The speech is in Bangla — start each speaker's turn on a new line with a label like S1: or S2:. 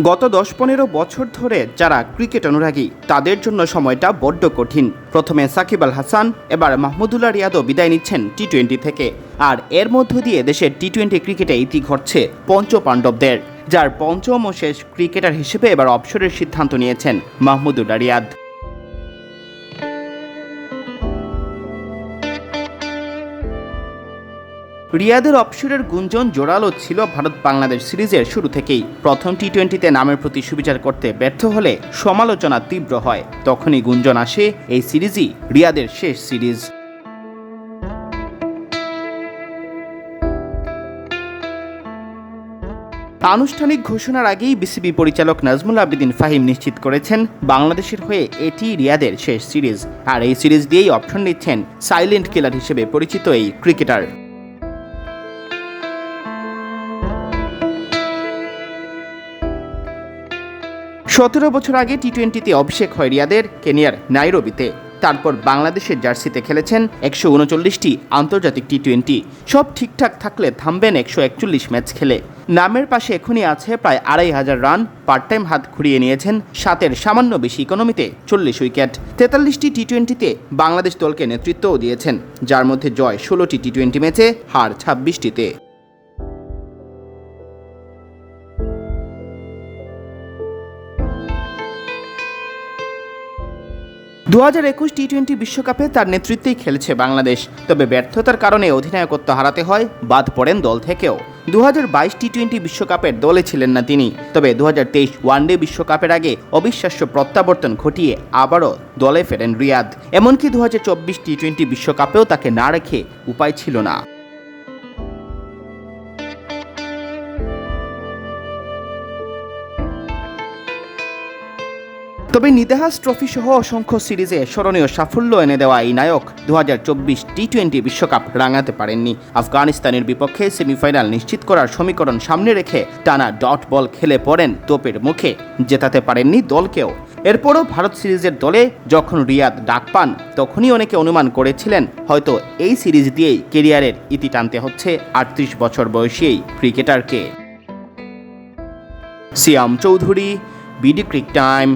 S1: গত দশ পনেরো বছর ধরে যারা ক্রিকেট অনুরাগী, তাদের জন্য সময়টা বড্ড কঠিন। প্রথমে সাকিব আল হাসান, এবার মাহমুদুল্লাহ রিয়াদও বিদায় নিচ্ছেন টি টোয়েন্টি থেকে। আর এর মধ্য দিয়ে দেশের টি টোয়েন্টি ক্রিকেটে ইতি ঘটছে পঞ্চ পাণ্ডবদের যার পঞ্চম ও শেষ ক্রিকেটার হিসেবে এবার অবসরের সিদ্ধান্ত নিয়েছেন মাহমুদুল্লাহ রিয়াদ। রিয়াদের অবসরের গুঞ্জন জোরালো ছিল ভারত বাংলাদেশ সিরিজের শুরু থেকেই। প্রথম টি টোয়েন্টিতে নামের প্রতি সুবিচার করতে ব্যর্থ হলে সমালোচনা তীব্র হয়। তখনই গুঞ্জন আসে, এই সিরিজই রিয়াদের শেষ সিরিজ। আনুষ্ঠানিক ঘোষণার আগেই বিসিবি পরিচালক নাজমুল আবেদিন ফাহিম নিশ্চিত করেছেন, বাংলাদেশের হয়ে এটি রিয়াদের শেষ সিরিজ। আর এই সিরিজ দিয়েই অপশন নিচ্ছেন সাইলেন্ট কিলার হিসেবে পরিচিত এই ক্রিকেটার। সতেরো বছর আগে টি টোয়েন্টিতে অভিষেক হয় রিয়াদের কেনিয়ার নাইরোবিতে। তারপর বাংলাদেশের জার্সিতে খেলেছেন একশো উনচল্লিশটি আন্তর্জাতিক টি টোয়েন্টি সব ঠিকঠাক থাকলে থামবেন একশো একচল্লিশ ম্যাচ খেলে। নামের পাশে এখনই আছে প্রায় আড়াই হাজার রান পার্ট টাইম হাত ঘুরিয়ে নিয়েছেন সাতের সামান্য বেশি ইকোনমিতে চল্লিশ উইকেট। তেতাল্লিশটি টি টোয়েন্টিতে বাংলাদেশ দলকে নেতৃত্বও দিয়েছেন, যার মধ্যে জয় ষোলোটি টি টোয়েন্টি ম্যাচে, হার ছাব্বিশটিতে। দু হাজার একুশ টি টোয়েন্টি বিশ্বকাপে তার নেতৃত্বেই খেলছে বাংলাদেশ। তবে ব্যর্থতার কারণে অধিনায়কত্ব হারাতে হয়, বাদ পড়েন দল থেকেও। দু বাইশ টি টোয়েন্টি বিশ্বকাপের দলে ছিলেন না তিনি। তবে দু তেইশ ওয়ানডে বিশ্বকাপের আগে অবিশ্বাস্য প্রত্যাবর্তন ঘটিয়ে আবারও দলে ফেরেন রিয়াদ। এমনকি দু হাজার চব্বিশ টি টোয়েন্টি বিশ্বকাপেও তাকে না রেখে উপায় ছিল না। তবে নিদাহাস ট্রফি সহ অসংখ্য সিরিজে স্মরণীয় সাফল্য এনে দেওয়া এই নায়ক দু টি টোয়েন্টি বিশ্বকাপ রাঙাতে পারেননি। আফগানিস্তানের বিপক্ষে সেমিফাইনাল নিশ্চিত করার সমীকরণ সামনে রেখে টানা ডট বল খেলে পড়েন তোপের মুখে, জেতাতে পারেননি দলকেও। এরপরও ভারত সিরিজের দলে যখন রিয়াদ ডাক পান, তখনই অনেকে অনুমান করেছিলেন, হয়তো এই সিরিজ দিয়েই কেরিয়ারের ইতি টানতে হচ্ছে আটত্রিশ বছর বয়সী এই ক্রিকেটারকে। Siam Chowdhury, BD Crictime.